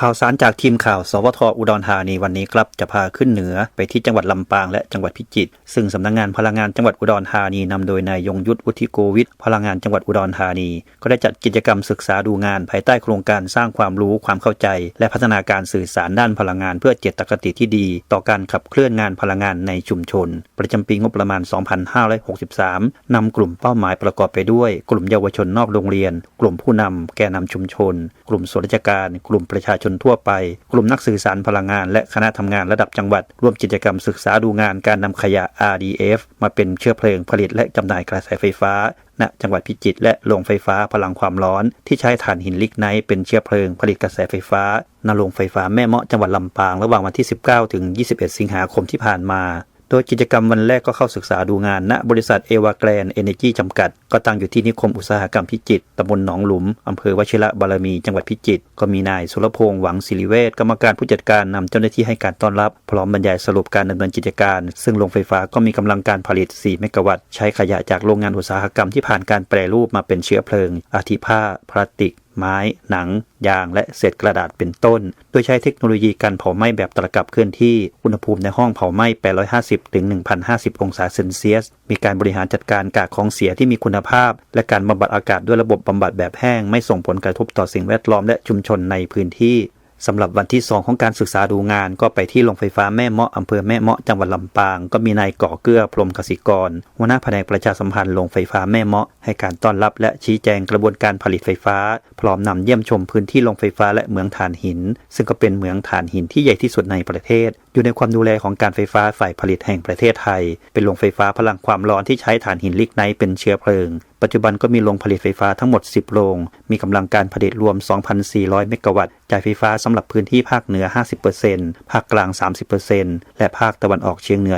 ข่าวสารจากทีมข่าว สวทอุดรธานีวันนี้ครับจะพาขึ้นเหนือไปที่จังหวัดลำปางและจังหวัดพิจิตรซึ่งสำนักงงานพลังงานจังหวัดอุดรธานีนำโดยนายยงยุทธวุฒิโกวิทพลังงานจังหวัดอุดรธานี ก็ได้จัดกิจกรรมศึกษาดูงานภายใต้โครงการสร้างความรู้ความเข้าใจ และพัฒนาการสื่อสารด้านพลังงานเพื่อเจตคติที่ดี ต่อการขับเคลื่อนงานพลังงานในชุมชน ประจำปีงบประมาณ 2563นำกลุ่มเป้าหมายประกอบไปด้วย กลุ่มเยาวชนนอกโรงเรียน กลุ่มผู้นำแกนนำชุมชน กลุ่มส่วนราชการ กลุ่มประชาชนนทั่วไป กลุ่มนักสื่อสารพลังงาน และคณะทำงานระดับจังหวัด ร่วมกิจกรรมศึกษาดูงานการนำขยะ RDF มาเป็นเชื้อเพลิงผลิตและจำหน่ายกระแสไฟฟ้าณจังหวัดพิจิตรและโรงไฟฟ้าพลังความร้อน ที่ใช้ถ่านหินลิกไนท์เป็นเชื้อเพลิงผลิตกระแสไฟฟ้าณโรงไฟฟ้าแม่เมาะจังหวัดลำปางระหว่างวันที่ 19 ถึง 21 สิงหาคมที่ผ่านมา โดยกิจกรรมวันแรกก็เข้าศึกษาดูงานณบริษัทเอวาแกรนเอเนจีจำกัด ก็ตั้งอยู่ที่นิคมอุตสาหกรรมพิจิตรตำบลหนองหลุม อำเภอวชิระบารมี จังหวัดพิจิตร ก็มีนายสุรพงษ์หวังศิริเวชกรรมการผู้จัดการนำเจ้าหน้าที่ให้การต้อนรับ พร้อมบรรยายสรุปการดำเนินกิจการ ซึ่งโรงไฟฟ้าก็มีกำลังการผลิต 4 เมกะวัตต์ ใช้ขยะจากโรงงานอุตสาหกรรมที่ผ่านการแปรรูปมาเป็นเชื้อเพลิง อาทิผ้า พลาสติก ไม้ หนัง ยาง และเศษกระดาษเป็นต้น โดยใช้เทคโนโลยีการเผาไหม้แบบตะกับเคลื่อนที่ อุณหภูมิในห้องเผาไหม้ 850ถึง1,050 องศาเซนเซียส มีการบริหารจัดการกากของเสียที่มีคุณภาพ และการบำบัดอากาศด้วยระบบบำบัดแบบแห้ง ไม่ส่งผลกระทบต่อสิ่งแวดล้อมและชุมชนในพื้นที่ สำหรับวันที่ 2 ของการศึกษาดูงาน ก็ไปที่โรงไฟฟ้าแม่เมาะอำเภอแม่เมาะจังหวัดลำปาง ก็มีนายก่อเกื้อพรมกสิกรหัวหน้าแผนกประชาสัมพันธ์โรงไฟฟ้าแม่เมาะให้การต้อนรับและชี้แจงกระบวนการผลิตไฟฟ้า พร้อมนำเยี่ยมชมพื้นที่โรงไฟฟ้าและเหมืองถ่านหิน ซึ่งก็เป็นเหมืองถ่านหินที่ใหญ่ที่สุดในประเทศ อยู่ในความดูแลของการไฟฟ้าฝ่ายผลิตแห่งประเทศไทย เป็นโรงไฟฟ้าพลังความร้อนที่ใช้ถ่านหินลิกไนท์เป็นเชื้อเพลิง ปัจจุบันก็มีโรงผลิตไฟฟ้าทั้งหมด 10 โรง มีกำลังการผลิตรวม 2,400 เมกะวัตต์ จ่ายไฟฟ้าสำหรับพื้นที่ภาคเหนือ 50%ภาคกลาง 30%และภาคตะวันออกเฉียงเหนือ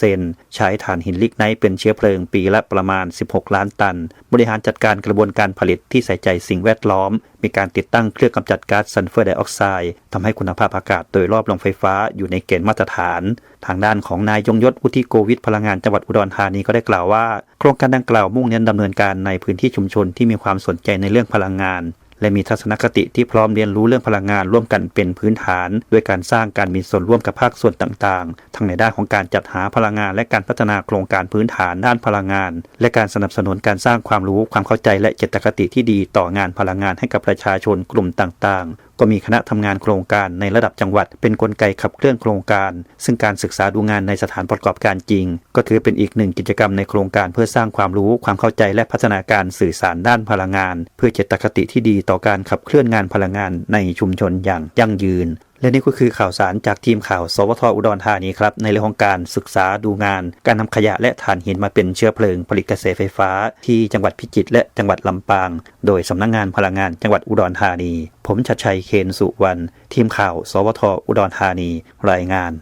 20%ใช้ถ่านหินลิกไนท์เป็นเชื้อเพลิงปีละประมาณ 16 ล้านตัน บริหารจัดการกระบวนการผลิตที่ใส่ใจสิ่งแวดล้อม มีการติดตั้งเครื่องกำจัดก๊าซซัลเฟอร์ไดออกไซด์ทำให้คุณภาพอากาศโดยรอบโรงไฟฟ้าอยู่ในเกณฑ์มาตรฐาน ทางด้านของนายยงยศวุฒิโกวิทพลังงานจังหวัดอุดรธานีก็ได้กล่าวว่า โครงการดังกล่าวมุ่งเน้นดำเนินการในพื้นที่ชุมชนที่มีความสนใจในเรื่องพลังงาน และมีทัศนคติที่พร้อมเรียนรู้เรื่องพลังงานร่วมกันเป็นพื้นฐาน ด้วยการสร้างการมีส่วนร่วมกับภาคส่วนต่างๆ ทั้งในด้านของการจัดหาพลังงาน และการพัฒนาโครงการพื้นฐานด้านพลังงาน และการสนับสนุนการสร้างความรู้ความเข้าใจและเจตคติที่ดีต่องานพลังงานให้กับประชาชนกลุ่มต่างๆก็มีคณะทำงานโครงการในระดับจังหวัด เป็นนกลไกขับเคลื่อนโครงการ ซึ่งการศึกษาดูงานในสถานประกอบการจริง ก็ถือเป็นอีกหนึ่งกิจกรรมในโครงการเพื่อสร้างความรู้ความเข้าใจและพัฒนาการสื่อสารด้านพลังงาน เพื่อเจตคติที่ดีต่อการขับเคลื่อนงานพลังงานในชุมชนอย่างยั่งยืน และนี่ก็คือข่าวสารจากทีมข่าว สวทอุดรธานีครับ ในเรื่องของการศึกษาดูงาน การนำขยะและถ่านหินมาเป็นเชื้อเพลิงผลิตกระแสไฟฟ้า ที่จังหวัดพิจิตรและจังหวัดลำปาง โดยสำนักงงานพลังงานจังหวัดอุดรธานี ผมชัดชัยเคนสุวรรณทีมข่าว สวทอุดรธานี รายงาน